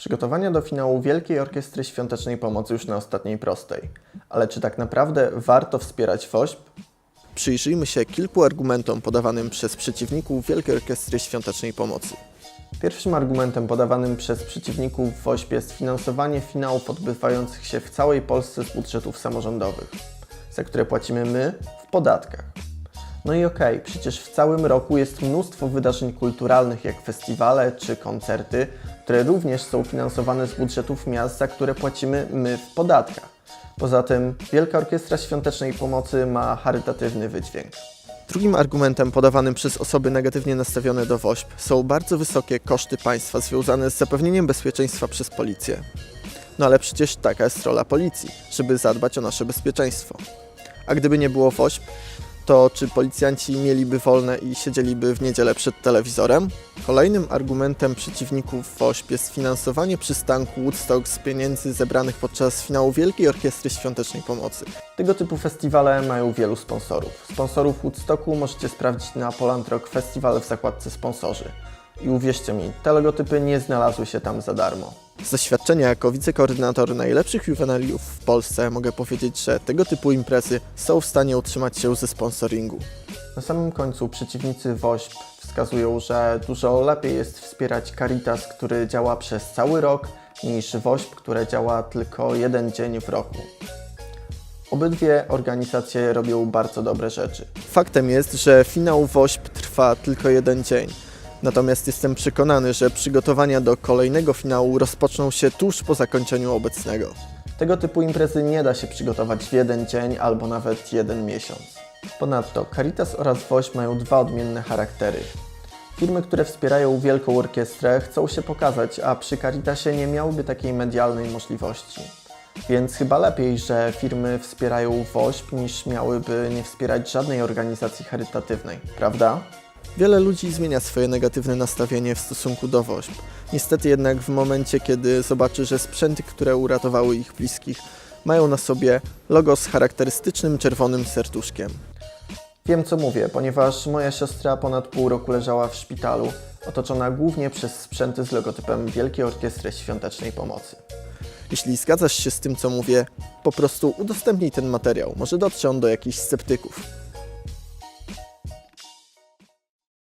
Przygotowania do finału Wielkiej Orkiestry Świątecznej Pomocy już na ostatniej prostej. Ale czy tak naprawdę warto wspierać WOŚP? Przyjrzyjmy się kilku argumentom podawanym przez przeciwników Wielkiej Orkiestry Świątecznej Pomocy. Pierwszym argumentem podawanym przez przeciwników WOŚP jest finansowanie finałów odbywających się w całej Polsce z budżetów samorządowych, za które płacimy my w podatkach. No i okej, przecież w całym roku jest mnóstwo wydarzeń kulturalnych, jak festiwale czy koncerty, które również są finansowane z budżetów miast, za które płacimy my w podatkach. Poza tym Wielka Orkiestra Świątecznej Pomocy ma charytatywny wydźwięk. Drugim argumentem podawanym przez osoby negatywnie nastawione do WOŚP są bardzo wysokie koszty państwa związane z zapewnieniem bezpieczeństwa przez policję. No ale przecież taka jest rola policji, żeby zadbać o nasze bezpieczeństwo. A gdyby nie było WOŚP, to czy policjanci mieliby wolne i siedzieliby w niedzielę przed telewizorem? Kolejnym argumentem przeciwników WOŚP jest finansowanie przystanku Woodstock z pieniędzy zebranych podczas finału Wielkiej Orkiestry Świątecznej Pomocy. Tego typu festiwale mają wielu sponsorów. Sponsorów Woodstocku możecie sprawdzić na Poland Rock Festival w zakładce sponsorzy. I uwierzcie mi, te logotypy nie znalazły się tam za darmo. Z doświadczenia jako wicekoordynator najlepszych juwenaliów w Polsce mogę powiedzieć, że tego typu imprezy są w stanie utrzymać się ze sponsoringu. Na samym końcu przeciwnicy WOŚP wskazują, że dużo lepiej jest wspierać Caritas, który działa przez cały rok, niż WOŚP, które działa tylko jeden dzień w roku. Obydwie organizacje robią bardzo dobre rzeczy. Faktem jest, że finał WOŚP trwa tylko jeden dzień. Natomiast jestem przekonany, że przygotowania do kolejnego finału rozpoczną się tuż po zakończeniu obecnego. Tego typu imprezy nie da się przygotować w jeden dzień albo nawet jeden miesiąc. Ponadto Caritas oraz WOŚP mają dwa odmienne charaktery. Firmy, które wspierają Wielką Orkiestrę chcą się pokazać, a przy Caritasie nie miałyby takiej medialnej możliwości. Więc chyba lepiej, że firmy wspierają WOŚP niż miałyby nie wspierać żadnej organizacji charytatywnej, prawda? Wiele ludzi zmienia swoje negatywne nastawienie w stosunku do WOŚP. Niestety jednak w momencie, kiedy zobaczy, że sprzęty, które uratowały ich bliskich, mają na sobie logo z charakterystycznym czerwonym serduszkiem. Wiem co mówię, ponieważ moja siostra ponad pół roku leżała w szpitalu, otoczona głównie przez sprzęty z logotypem Wielkiej Orkiestry Świątecznej Pomocy. Jeśli zgadzasz się z tym, co mówię, po prostu udostępnij ten materiał, może dotrze on do jakichś sceptyków.